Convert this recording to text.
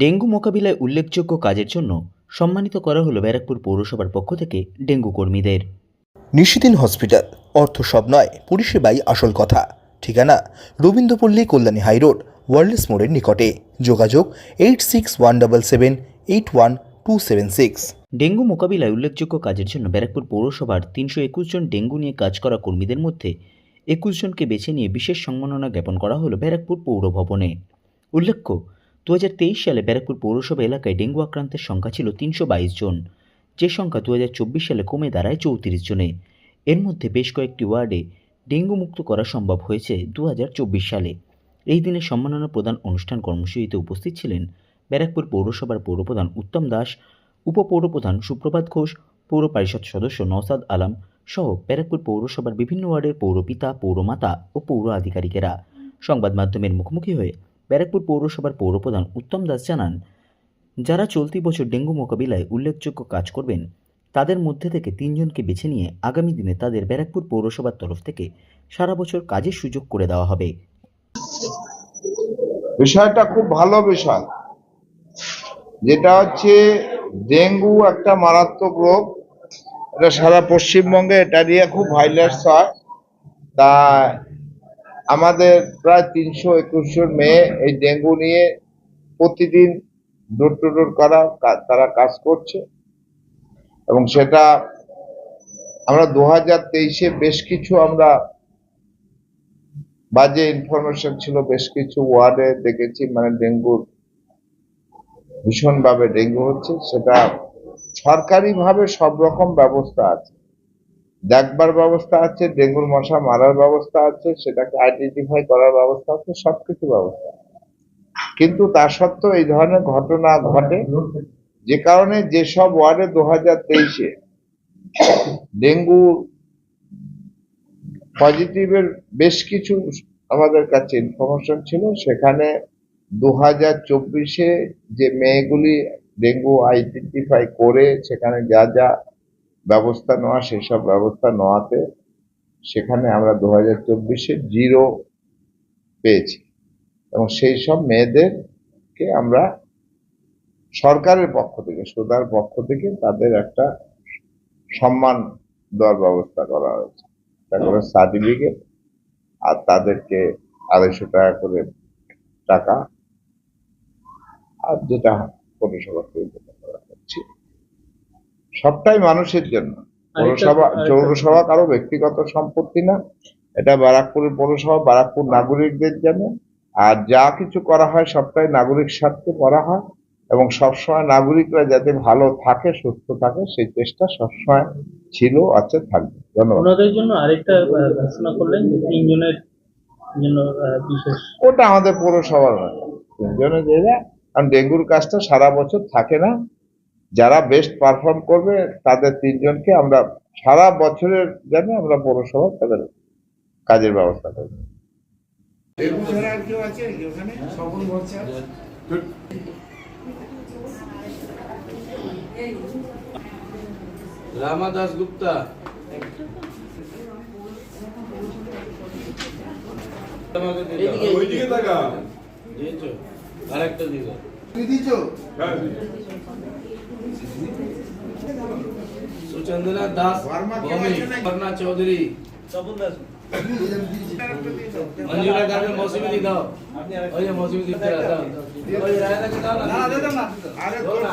Dengue মোকাবিলায় উল্লেখযোগ্য কাজের জন্য সম্মানিত করা হলো ব্যারাকপুর পৌরসভার পক্ষ থেকে ডেঙ্গু কর্মীদের। নিশিদিন হসপিটাল অর্থ সব নয় পরিষেবাই আসল কথা। ঠিকানা রবীন্দ্রপল্লী কল্যাণী হাইরোড ওয়ার্ল্ডস মোড়ের নিকটে। যোগাযোগ eight six one double seven eight one two seven six. Dengue মোকাবিলায় উল্লেখযোগ্য কাজের জন্য ব্যারাকপুর পৌরসভার তিনশো একুশ জন ডেঙ্গু নিয়ে কাজ করা কর্মীদের মধ্যে একুশ জনকে বেছে নিয়ে বিশেষ সম্মাননা জ্ঞাপন করা হলো ব্যারাকপুর পৌর ভবনে উল্লেখ্য দু হাজার তেইশ সালে ব্যারাকপুর পৌরসভা এলাকায় ডেঙ্গু আক্রান্তের সংখ্যা ছিল তিনশো বাইশ জন। যে সংখ্যা দু হাজার চব্বিশ সালে কমে দাঁড়ায় চৌত্রিশ জনে। এর মধ্যে বেশ কয়েকটি ওয়ার্ডে ডেঙ্গু মুক্ত করা সম্ভব হয়েছে দু হাজার চব্বিশ সালে। এই দিনে সম্মাননা প্রদান অনুষ্ঠান কর্মসূচিতে উপস্থিত ছিলেন ব্যারাকপুর পৌরসভার পৌরপ্রধান উত্তম দাস, উপপৌরপ্রধান সুপ্রভাত ঘোষ, পৌর পরিষদ সদস্য নওসাদ আলম সহ ব্যারাকপুর পৌরসভার বিভিন্ন ওয়ার্ডের পৌরপিতা, পৌরমাতা ও পৌর আধিকারিকেরা। সংবাদ মাধ্যমের মুখোমুখি হয়ে ব্যারাকপুর পৌরসভার পৌরপ্রধান উত্তম দাস জানান, যারা চলতি বছর ডেঙ্গু মোকাবিলায় উল্লেখযোগ্য কাজ করবেন, তাদের মধ্যে থেকে তিনজনকে বেছে নিয়ে আগামী দিনে তাদের ব্যারাকপুর পৌরসভার তরফ থেকে সারা বছর কাজের সুযোগ করে দেওয়া হবে। বিষয়টা খুব ভালো বিষয়। যেটা হচ্ছে, ডেঙ্গু একটা মারাত্মক রোগ। এটা সারা পশ্চিমবঙ্গে এটা নিয়ে খুব ভাইলেন্স হয়। তা আমাদের প্রায় তিনশো একুশ মেয়ে এই ডেঙ্গু নিয়ে প্রতিদিন ডোর টু ডোর করা তারা কাজ করছে। এবং সেটা আমরা দু হাজার তেইশে বেশ কিছু আমরা বাজে ইনফরমেশন ছিল, বেশ কিছু ওয়ার্ডে দেখেছি মানে ডেঙ্গুর ভীষণভাবে ডেঙ্গু হচ্ছে। সেটা সরকারিভাবে সব রকম ব্যবস্থা আছে। দেখবার ব্যবস্থা আছে, ডেঙ্গুর মশা মারার ব্যবস্থা আছে, সেটাকে আইডেন্টিফাই করার ব্যবস্থা আছে, সবকিছু ব্যবস্থা কিন্তু তা সত্ত্বেও এই ধরনের ঘটনা ঘটে যে কারণে যেসব ওয়ার্ডে দু হাজার তেইশে ডেঙ্গু পজিটিভের বেশ কিছু আমাদের কাছে ইনফরমেশন ছিল, সেখানে দু হাজার চব্বিশে যে মেয়েগুলি ডেঙ্গু আইডেন্টিফাই করে, সেখানে যা যা ব্যবস্থা নেওয়া, সেসব ব্যবস্থা নেওয়াতে সেখানে আমরা দু হাজার চব্বিশে জিরো পেয়েছি। এবং সেই সব মেয়েদেরকে আমরা সরকারের পক্ষ থেকে সুদার পক্ষ থেকে তাদের একটা সম্মান দেওয়ার ব্যবস্থা করা হয়েছে। তারপরে সার্টিফিকেট আর তাদেরকে আড়াইশো টাকা করে টাকা, আর যেটা করা হচ্ছে সবটাই মানুষের জন্য। পৌরসভা পৌরসভা কারও ব্যক্তিগত সম্পত্তি না। এটা ব্যারাকপুরের পৌরসভা ব্যারাকপুর নাগরিকদের জন্য। আর যা কিছু করা হয় সবটাই নাগরিক স্বার্থে করা হয়। এবং সবসময় নাগরিকরা যাতে ভালো থাকে সুস্থ থাকে সেই চেষ্টা সবসময় ছিল আছে থাকবে। ধন্যবাদ। ওনাদের জন্য আরেকটা ঘোষণা করলেন যে তিনজনের জন্য বিশেষ ওটা আমাদের পৌরসভার নয়। তিনজনের জায়গা। কারণ ডেঙ্গুর কাজটা সারা বছর থাকে না। যারা বেস্ট পারফর্ম করবে তাদের তিনজনকে আমরা সারা বছরের জন্য আমরা পৌরসভা তাদের কাজের ব্যবস্থা করব রামা দাস গুপ্তা। ওইদিকে তাকা দিয়েছ? আরেকটা। হ্যাঁ সুচন্দ্রা দাস বর্ণা চৌধুরী। মঞ্জুরা গার্গে মৌসুমি দি দাও। ওই যে মৌসুমি দি দাও। ওই না? দাও না।